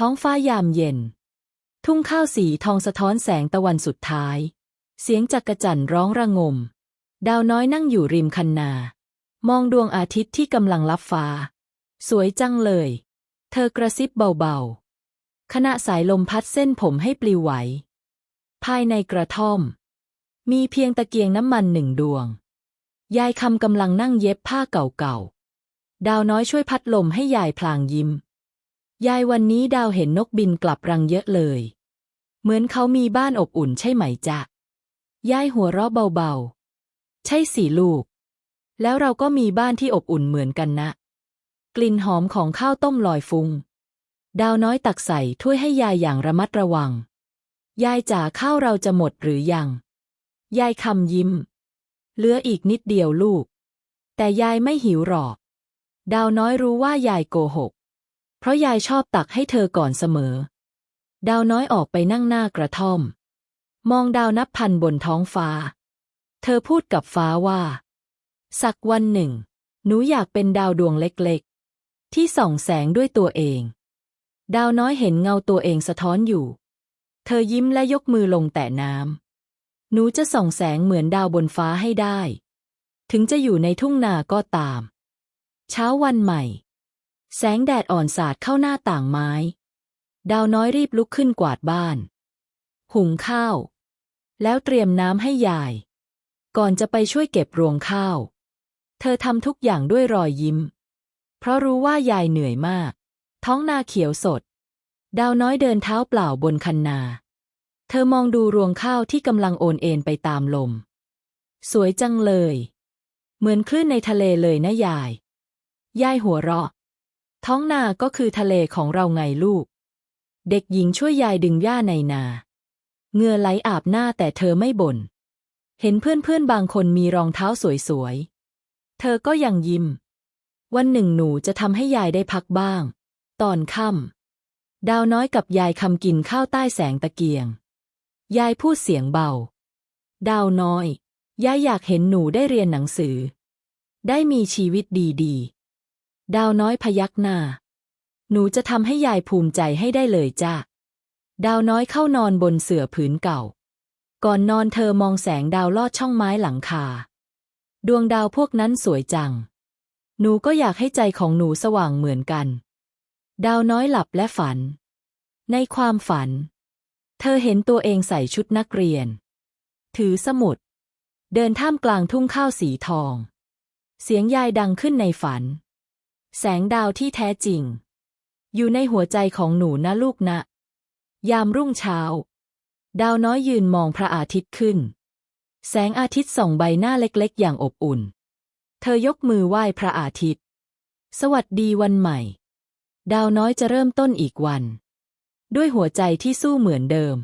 ท้องฟ้ายามเย็น ทุ่งข้าวสีทองสะท้อนแสงตะวันสุดท้าย เสียงจักกะจั่นร้องระงม ดาวน้อยนั่งอยู่ริมคันนา มองดวงอาทิตย์ที่กำลังลับฟ้า สวยจังเลย เธอกระซิบเบาๆ ขณะสายลมพัดเส้นผมให้ปลิวไหว ภายในกระท่อม มีเพียงตะเกียงน้ำมันหนึ่งดวง ยายคำกำลังนั่งเย็บผ้าเก่าๆ ดาวน้อยช่วยพัดลมให้ยายพลางยิ้ม ยายวันนี้ดาวเห็นนกบินกลับรังเยอะเลย เหมือนเขามีบ้านอบอุ่นใช่ไหมจ๊ะ ยายหัวเราะเบาๆ ใช่สิลูก แล้วเราก็มีบ้านที่อบอุ่นเหมือนกันนะ กลิ่นหอมของข้าวต้มลอยฟุงดาวน้อยตักใส่ถ้วยให้ยายอย่างระมัดระวัง ยายจ๋าข้าวเราจะหมดหรือยัง ยายคำยิ้ม เหลืออีกนิดเดียวลูก แต่ยายไม่หิวหรอก ดาวน้อยรู้ว่ายายโกหก เพราะยายชอบตักให้เธอก่อนเสมอ ดาวน้อยออกไปนั่งหน้ากระท่อม มองดาวนับพันบนท้องฟ้า เธอพูดกับฟ้าว่า สักวันหนึ่ง หนูอยากเป็นดาวดวงเล็กๆ ที่ส่องแสงด้วยตัวเอง ดาวน้อยเห็นเงาตัวเองสะท้อนอยู่ เธอยิ้มและยกมือลงแตะน้ำหนูจะส่องแสงเหมือนดาวบนฟ้าให้ได้ ถึงจะอยู่ในทุ่งนาก็ตาม เช้าวันใหม่ แสงแดดอ่อนสาดเข้าหน้าต่างไม้ ดาวน้อยรีบลุกขึ้นกวาดบ้าน หุงข้าว แล้วเตรียมน้ำให้ยาย ก่อนจะไปช่วยเก็บรวงข้าว เธอทำทุกอย่างด้วยรอยยิ้ม เพราะรู้ว่ายายเหนื่อยมาก ท้องนาเขียวสด ดาวน้อยเดินเท้าเปล่าบนคันนา เธอมองดูรวงข้าวที่กำลังโอนเอ็นไปตามลม สวยจังเลย เหมือนคลื่นในทะเลเลยนะยาย ยายหัวเราะ ท้องนาก็คือทะเลของเราไงลูก เด็กหญิงช่วยยายดึงหญ้าในนา เงื่อไหลอาบหน้าแต่เธอไม่บ่น เห็นเพื่อนๆบางคนมีรองเท้าสวยๆ เธอก็ยังยิ้ม วันหนึ่งหนูจะทำให้ยายได้พักบ้าง ตอนค่ำดาวน้อยกับยายคำกินข้าวใต้แสงตะเกียง ยายพูดเสียงเบา ดาวน้อย ยายอยากเห็นหนูได้เรียนหนังสือ ได้มีชีวิตดีๆ ดาวน้อยพยักหน้า หนูจะทำให้ยายภูมิใจให้ได้เลยจ้าดาวน้อยเข้านอนบนเสื่อผืนเก่า ก่อนนอนเธอมองแสงดาวลอดช่องไม้หลังคา ดวงดาวพวกนั้นสวยจัง หนูก็อยากให้ใจของหนูสว่างเหมือนกัน ดาวน้อยหลับและฝัน ในความฝัน เธอเห็นตัวเองใส่ชุดนักเรียน ถือสมุด เดินท่ามกลางทุ่งข้าวสีทอง เสียงยายดังขึ้นในฝัน แสงดาวที่แท้จริง อยู่ในหัวใจของหนูนะลูกนะ ยามรุ่งเช้า ดาวน้อยยืนมองพระอาทิตย์ขึ้น แสงอาทิตย์ส่องใบหน้าเล็กๆ อย่างอบอุ่น เธอยกมือไหว้พระอาทิตย์ สวัสดีวันใหม่ ดาวน้อยจะเริ่มต้นอีกวัน ด้วยหัวใจที่สู้เหมือนเดิม